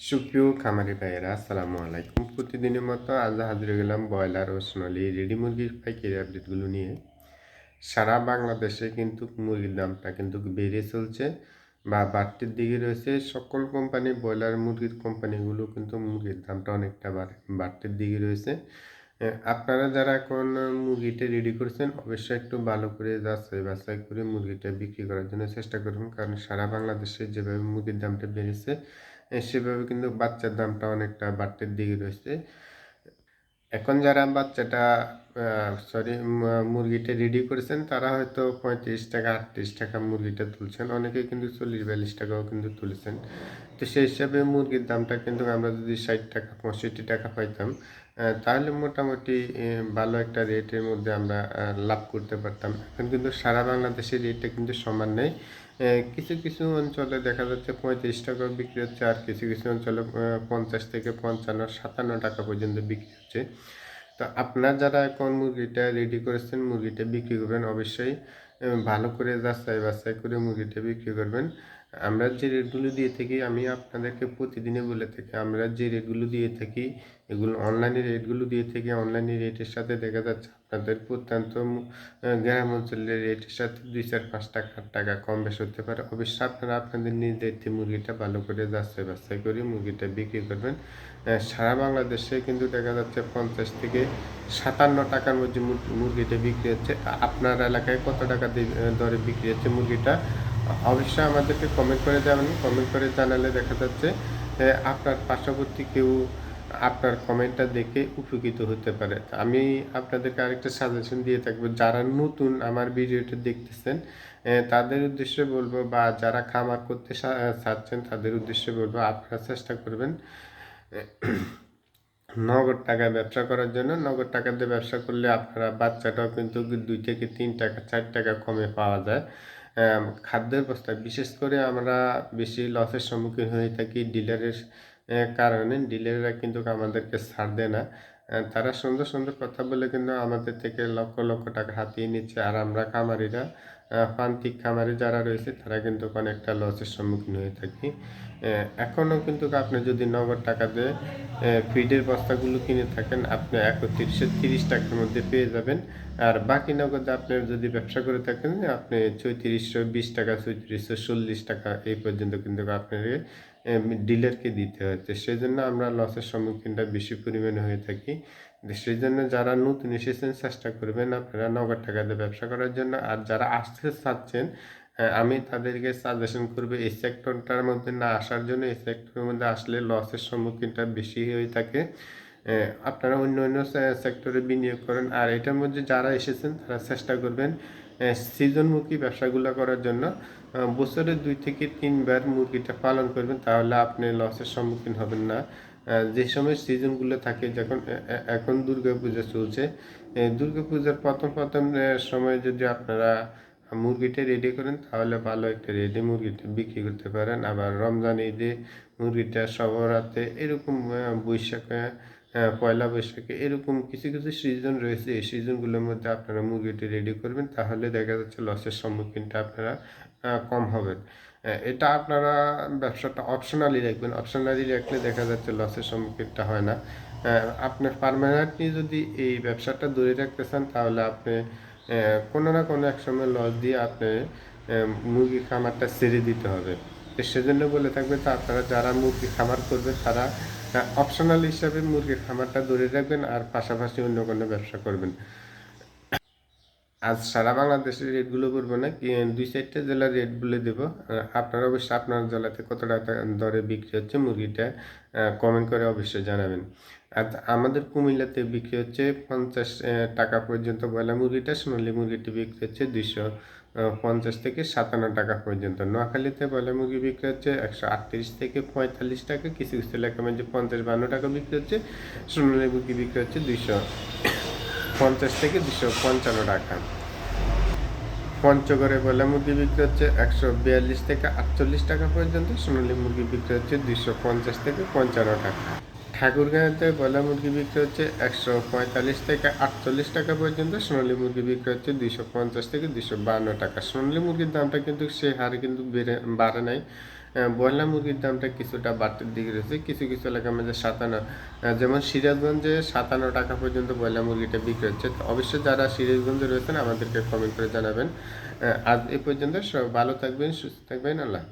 সুপ্রিয় খামারি ভাইয়েরা, আসসালামু আলাইকুম। প্রতিদিনের মতো আজ হাজির গেলাম ব্রয়লার ও সোনালি রেডি মুরগির পাইকারি আপডেটগুলো নিয়ে। সারা বাংলাদেশে কিন্তু মুরগির দামটা কিন্তু বেড়ে চলছে বা বাড়তির দিকে রয়েছে। সকল কোম্পানি ব্রয়লার মুরগির কোম্পানিগুলো কিন্তু মুরগির দামটা অনেকটা বাড়তির দিকে রয়েছে। আপনারা যারা এখন মুরগিটা রেডি করছেন, অবশ্যই একটু ভালো করে যাচাই বাছাই করে মুরগিটা বিক্রি করার জন্য চেষ্টা করুন কারণ সারা বাংলাদেশে যেভাবে মুরগির দামটা বেড়েছে সেভাবে কিন্তু বাচ্চার দামটা অনেকটা বাড়তির দিকে রয়েছে। এখন যারা বাচ্চাটা সরি মুরগিটা রেডি করেছেন, তারা হয়তো পঁয়ত্রিশ টাকা, আটত্রিশ টাকা মুরগিটা তুলছেন। অনেকে কিন্তু চল্লিশ, বিয়াল্লিশ টাকাও কিন্তু তুলেছেন। তো সেই হিসাবে মুরগির দামটা কিন্তু আমরা যদি ষাট টাকা, পঁয়ষট্টি টাকা পাইতাম তাহলে মোটামুটি ভালো একটা রেটের মধ্যে আমরা লাভ করতে পারতাম। এখন কিন্তু সারা বাংলাদেশের রেটটা কিন্তু সমান নেই। কিছু কিছু অঞ্চলে দেখা যাচ্ছে পঁয়ত্রিশ টাকা বিক্রি হচ্ছে, আর কিছু কিছু অঞ্চলে পঞ্চাশ থেকে পঞ্চান্ন, সাতান্ন টাকা পর্যন্ত বিক্রি হচ্ছে। তো আপনার যারা এখন মুরগিটা রেডি করেছেন, মুরগিটা বিক্রি করবেন, অবশ্যই ভালো করে যাচাই বাছাই করে মুরগিটা বিক্রি করবেন। আমরা যে রেটগুলো দিয়ে থাকি, আমি আপনাদেরকে প্রতিদিনে বলে থাকি, আমরা যে রেটগুলো দিয়ে থাকি, এগুলো অনলাইনে রেটগুলো দিয়ে থাকি অনলাইনে রেটের সাথে দেখা যাচ্ছে আপনাদের প্রত্যন্ত গ্রাম অঞ্চলের রেটের সাথে দুই চার পাঁচ টাকা আট টাকা কম বেশ হতে পারে। অবশ্যই আপনারা আপনাদের নিজ মুরগিটা ভালো করে যাচাই বাছাই করে মুরগিটা বিক্রি করবেন। সারা বাংলাদেশে কিন্তু দেখা যাচ্ছে পঞ্চাশ থেকে সাতান্ন টাকার মধ্যে মুরগিটা বিক্রি হচ্ছে। আপনার এলাকায় কত টাকা দরে বিক্রি হচ্ছে মুরগিটা? অবশ্যই আমাদেরকে কমেন্ট করে জানাবেন কমেন্ট করে জানালে দেখা যাচ্ছে আপনার পার্শ্ববর্তী কেউ আপনার কমেন্টটা দেখে উপকৃত হতে পারে। আমি আপনাদেরকে আরেকটা সাজেশন দিয়ে থাকব। যারা নতুন আমার ভিডিওটা দেখতেছেন তাদের উদ্দেশ্যে বলব বা যারা খামার করতে চাচ্ছেন, তাদের উদ্দেশ্যে বলব, আপনারা চেষ্টা করবেন নগদ টাকায় ব্যবসা করার জন্য। নগদ টাকা দিয়ে ব্যবসা করলে আপনারা বাচ্চাটাও কিন্তু দুই থেকে তিন টাকা, চার টাকা কমে পাওয়া যায়। খাদ্যের প্রস্তাব বিশেষ করে আমরা বেশি লসের সম্মুখীন হয়ে থাকি ডিলারের কারণে। ডিলাররা কিন্তু আমাদেরকে ছাড় দেয় না। তারা সুন্দর সুন্দর কথা বলে কিন্তু আমাদের থেকে লক্ষ লক্ষ টাকা হাতিয়ে নিচ্ছে। আর আমরা খামারিরা প্রান্তিক খামারে যারা রয়েছে, তারা কিন্তু অনেকটা লসের সম্মুখীন হয়ে থাকি। এখনও কিন্তু আপনি যদি নগদ টাকা দিয়ে ফিডের বস্তাগুলো কিনে থাকেন, আপনি একত্রিশশো তিরিশ টাকার মধ্যে পেয়ে যাবেন। আর বাকি নগদে আপনি যদি ব্যবসা করে থাকেন, আপনি চৌত্রিশশো বিশ টাকা চৌত্রিশশো চল্লিশ টাকা, এই পর্যন্ত কিন্তু আপনাকে ডিলারকে দিতে হচ্ছে সেই জন্য আমরা লসের সম্মুখীনটা বেশি পরিমাণে হয়ে থাকি। সেই জন্য যারা নতুন এসেছেন, চেষ্টা করবেন আপনারা নগদ টাকা দিয়ে ব্যবসা করার জন্য। আর যারা আসতে চাচ্ছেন আমি তাদেরকে সাজেশন করব, এই সেক্টরটার মধ্যে না আসার জন্য এই সেক্টরের মধ্যে আসলে লসের সম্মুখীনটা বেশি হয়ে থাকে। আপনারা অন্য অন্য সেক্টরে বিনিয়োগ করেন। আর এটার মধ্যে যারা এসেছেন, তারা চেষ্টা করবেন সিজনমুখী ব্যবসাগুলো করার জন্য। বছরে দুই থেকে তিনবার মুরগিটা পালন করবেন, তাহলে আপনি লসের সম্মুখীন হবেন না। যে সময় সিজনগুলো থাকে, যখন এখন দুর্গা পূজা চলছে দুর্গা পূজার প্রথম প্রথম সময় যদি আপনারা মুরগিটা রেডি করেন, তাহলে ভালো একটা রেডি মুরগিটা বিক্রি করতে পারেন। আবার রমজান ঈদে মুরগিটা সবরাতে এরকম বৈশাখে পয়লা বৈশাখে এরকম কিছু কিছু সিজন রয়েছে। এই সিজনগুলোর মধ্যে আপনারা মুরগিটি রেডি করবেন তাহলে দেখা যাচ্ছে লসের সম্মুখীনটা আপনারা কম আহ, এটা আপনারা ব্যবসাটা অপশনালি রাখবেন। অপশনালি রাখলে দেখা যাচ্ছে লসের সম্মুখীনটা হয় না। আপনার পারমানেন্টলি যদি এই ব্যবসাটা দূরে রাখতে চান তাহলে আপনি কোনো না কোনো এক সময় লস দিয়ে আপনি মুরগি খামারটা ছেড়ে দিতে হবে। তো সেজন্য বলে থাকবে তো আপনারা যারা মুরগি খামার করবে তারা অপশনাল হিসাবে মুরগির খামারটা ধরে রাখবেন আর পাশাপাশি অন্য কোনো ব্যবসা করবেন। আজ সারা বাংলাদেশের রেটগুলো বলব না দুই চারটে জেলার রেট বলে দেবো। আপনারা অবশ্যই আপনার জেলাতে কত টাকা দরে বিক্রি হচ্ছে মুরগিটা কমেন্ট করে অবশ্যই জানাবেন। আর আমাদের কুমিল্লাতে বিক্রি হচ্ছে পঞ্চাশ টাকা পর্যন্ত বয়লা মুরগিটা, সোনালী মুরগিটি বিক্রি হচ্ছে দুইশো পঞ্চাশ থেকে সাতান্ন টাকা পর্যন্ত। নোয়াখালীতে মুরগি বিক্রি হচ্ছে একশো আটত্রিশ থেকে পঁয়তাল্লিশ টাকা কিছু কিছু এলাকার মধ্যে পঞ্চাশ বান্ন টাকা বিক্রি হচ্ছে, সোনালী মুরগি বিক্রি হচ্ছে দুইশো পঞ্চাশ থেকে দুশো পঞ্চান্ন টাকা। পঞ্চগড়ে বয়লা মুরগি বিক্রি হচ্ছে একশো বিয়াল্লিশ থেকে আটচল্লিশ টাকা পর্যন্ত, সোনালী মুরগি বিক্রি হচ্ছে দুইশো পঞ্চাশ থেকে পঞ্চান্ন টাকা। ঠাকুরগাঁওতে বয়লা মুরগি বিক্রি হচ্ছে একশো পঁয়তাল্লিশ থেকে আটচল্লিশ টাকা পর্যন্ত, সোনালী মুরগি বিক্রি হচ্ছে দুইশো পঞ্চাশ থেকে দুইশো বান্ন টাকা। সোনালী মুরগির দামটা কিন্তু সে হারে কিন্তু বেড়ে, বাড়ে নাই। ব্রয়লার মুরগির দামটা কিছুটা বাড়তির দিকে রয়েছে। কিছু কিছু এলাকার মধ্যে সাতান্ন যেমন সিরাজগঞ্জে সাতান্ন টাকা পর্যন্ত ব্রয়লার মুরগিটা বিক্রি হচ্ছে। তো অবশ্যই যারা সিরাজগঞ্জে রয়েছেন, আমাদেরকে কমেন্ট করে জানাবেন। আজ এ পর্যন্ত সব ভালো থাকবেন, সুস্থ থাকবেন। আল্লাহ